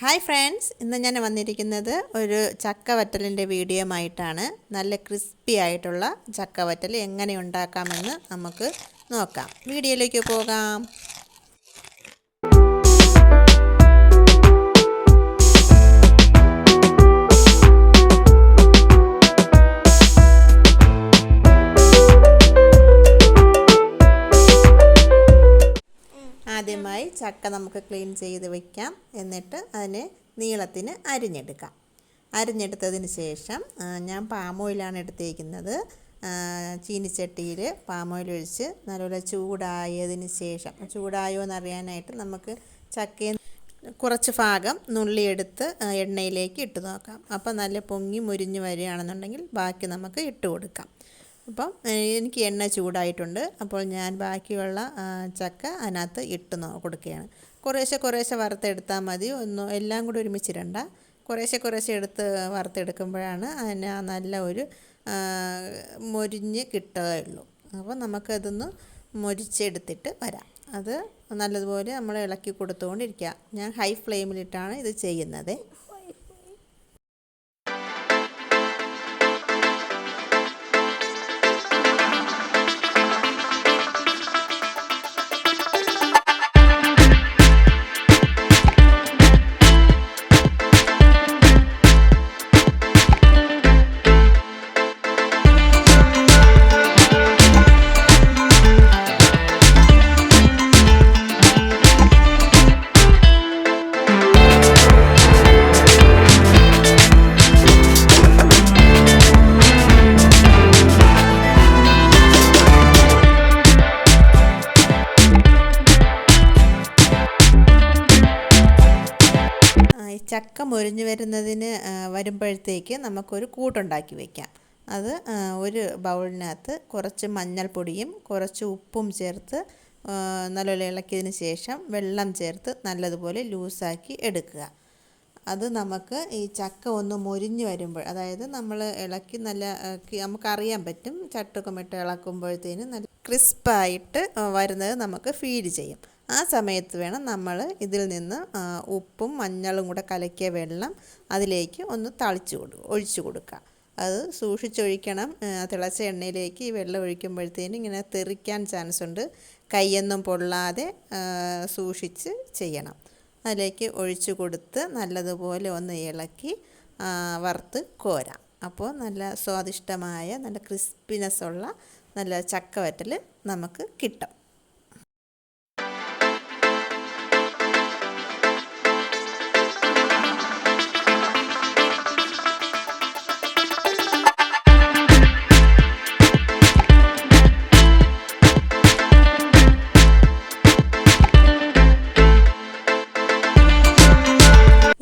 Hi friends ഇന്ന് ഞാൻ വന്നിരിക്കുന്നത് ഒരു ചക്ക വറ്റലിന്റെ വീഡിയോ ആയിട്ടാണ് നല്ല ക്രിസ്പി ആയിട്ടുള്ള ചക്ക വറ്റൽ എങ്ങനെ ഉണ്ടാക്കാമെന്ന് നമുക്ക് നോക്കാം. വീഡിയോയിലേക്ക് പോകാം. ചക്ക നമുക്ക് ക്ലീൻ ചെയ്ത് വയ്ക്കാം എന്നിട്ട് അതിനെ നീളത്തിന് അരിഞ്ഞെടുക്കാം. അരിഞ്ഞെടുത്തതിന് ശേഷം ഞാൻ പാമോയിലാണ് എടുത്തേക്കുന്നത്. എടുത്തിരിക്കുന്നത് ചീനിച്ചട്ടിയിൽ ഓയിൽ ഒഴിച്ച് നല്ലപോലെ ചൂടായതിന് ശേഷം ചൂടായോ എന്നറിയാനായിട്ട് നമുക്ക് ചക്കയിൽ കുറച്ച് ഭാഗം നുള്ളിയെടുത്ത് എണ്ണയിലേക്ക് ഇട്ട് നോക്കാം. അപ്പോൾ നല്ല പൊങ്ങി മുരിഞ്ഞ് വരികയാണെന്നുണ്ടെങ്കിൽ ബാക്കി നമുക്ക് ഇട്ട് കൊടുക്കാം. അപ്പം എനിക്ക് എണ്ണ ചൂടായിട്ടുണ്ട്. അപ്പോൾ ഞാൻ ബാക്കിയുള്ള ചക്ക അതിനകത്ത് ഇട്ട് കൊടുക്കുകയാണ്. കുറേശ്ശെ കുറേശ്ശെ വറുത്തെടുത്താൽ മതി. ഒന്നും എല്ലാം കൂടി ഒരുമിച്ചിരണ്ട കുറേശ്ശെ കുറേശ്ശെ എടുത്ത് വറുത്തെടുക്കുമ്പോഴാണ് അതിന് നല്ല ഒരു മൊരിഞ്ഞ് കിട്ടുകയുള്ളൂ അപ്പോൾ നമുക്കതൊന്ന് മൊരിച്ചെടുത്തിട്ട് വരാം. അത് നല്ലതുപോലെ നമ്മൾ ഇളക്കി കൊടുത്തുകൊണ്ടിരിക്കുക. ഞാൻ ഹൈ ഫ്ലെയിമിലിട്ടാണ് ഇത് ചെയ്യുന്നത്. ചക്ക മുരിഞ്ഞു വരുന്നതിന് വരുമ്പോഴത്തേക്ക് നമുക്കൊരു കൂട്ടുണ്ടാക്കി വയ്ക്കാം അത് ഒരു ബൗളിനകത്ത് കുറച്ച് മഞ്ഞൾപ്പൊടിയും കുറച്ച് ഉപ്പും ചേർത്ത് നല്ലപോലെ ഇളക്കിയതിന് ശേഷം വെള്ളം ചേർത്ത് നല്ലതുപോലെ ലൂസാക്കി എടുക്കുക. അത് നമുക്ക് ഈ ചക്ക ഒന്ന് മൊരിഞ്ഞ് വരുമ്പോൾ അതായത് നമ്മൾ ഇളക്കി നല്ല നമുക്കറിയാൻ പറ്റും ചട്ടുകമിട്ട് ഇളക്കുമ്പോഴത്തേനും നല്ല ക്രിസ്പായിട്ട് വരുന്നത് നമുക്ക് ഫീഡ് ചെയ്യും. ആ സമയത്ത് വേണം നമ്മൾ ഇതിൽ നിന്ന് ഉപ്പും മഞ്ഞളും കൂടെ കലക്കിയ വെള്ളം അതിലേക്ക് ഒന്ന് തളിച്ച് കൊടു ഒഴിച്ചു കൊടുക്കുക. അത് സൂക്ഷിച്ചൊഴിക്കണം. തിളച്ച എണ്ണയിലേക്ക് ഈ വെള്ളം ഒഴിക്കുമ്പോഴത്തേനും ഇങ്ങനെ തെറിക്കാൻ ചാൻസ് ഉണ്ട്. കൈയൊന്നും പൊള്ളാതെ സൂക്ഷിച്ച് ചെയ്യണം. അതിലേക്ക് ഒഴിച്ചു കൊടുത്ത് നല്ലതുപോലെ ഒന്ന് ഇളക്കി വറുത്ത് കോരാം. അപ്പോൾ നല്ല സ്വാദിഷ്ടമായ നല്ല ക്രിസ്പിനെസ് ഉള്ള നല്ല ചക്കവറ്റൽ നമുക്ക് കിട്ടും.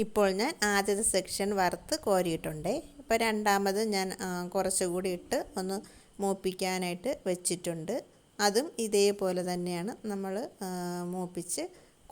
ഇപ്പോൾ ഞാൻ ആദ്യത്തെ സെക്ഷൻ വറുത്ത് കോരിയിട്ടുണ്ട്. ഇപ്പോൾ രണ്ടാമത് ഞാൻ കുറച്ചുകൂടി ഇട്ട് ഒന്ന് മൂപ്പിക്കാനായിട്ട് വെച്ചിട്ടുണ്ട്. അതും ഇതേപോലെ തന്നെയാണ് നമ്മൾ മൂപ്പിച്ച്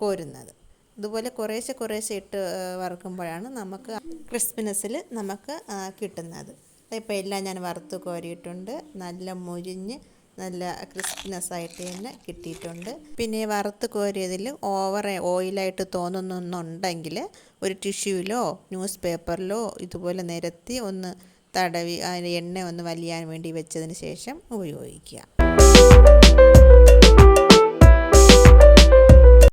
കോരുന്നത്. ഇതുപോലെ കുറേശ്ശെ കുറേശ്ശെ ഇട്ട് വറുക്കുമ്പോഴാണ് നമുക്ക് ക്രിസ്പിനെസ്സിൽ നമുക്ക് കിട്ടുന്നത്. ഇപ്പോൾ എല്ലാം ഞാൻ വറുത്ത് കോരിയിട്ടുണ്ട്. നല്ല മുരിഞ്ഞ് നല്ല ക്രിസ്പിനെസ് ആയിട്ട് തന്നെ കിട്ടിയിട്ടുണ്ട്. പിന്നെ വറുത്ത് കോരിയതിൽ ഓവർ ഓയിലായിട്ട് തോന്നുന്നുണ്ടെങ്കിൽ ഒരു ടിഷ്യൂവിലോ ന്യൂസ് പേപ്പറിലോ ഇതുപോലെ നിരത്തി ഒന്ന് തടവി അതിന് എണ്ണ ഒന്ന് വലിയാൻ വേണ്ടി വെച്ചതിന് ശേഷം ഉപയോഗിക്കുക.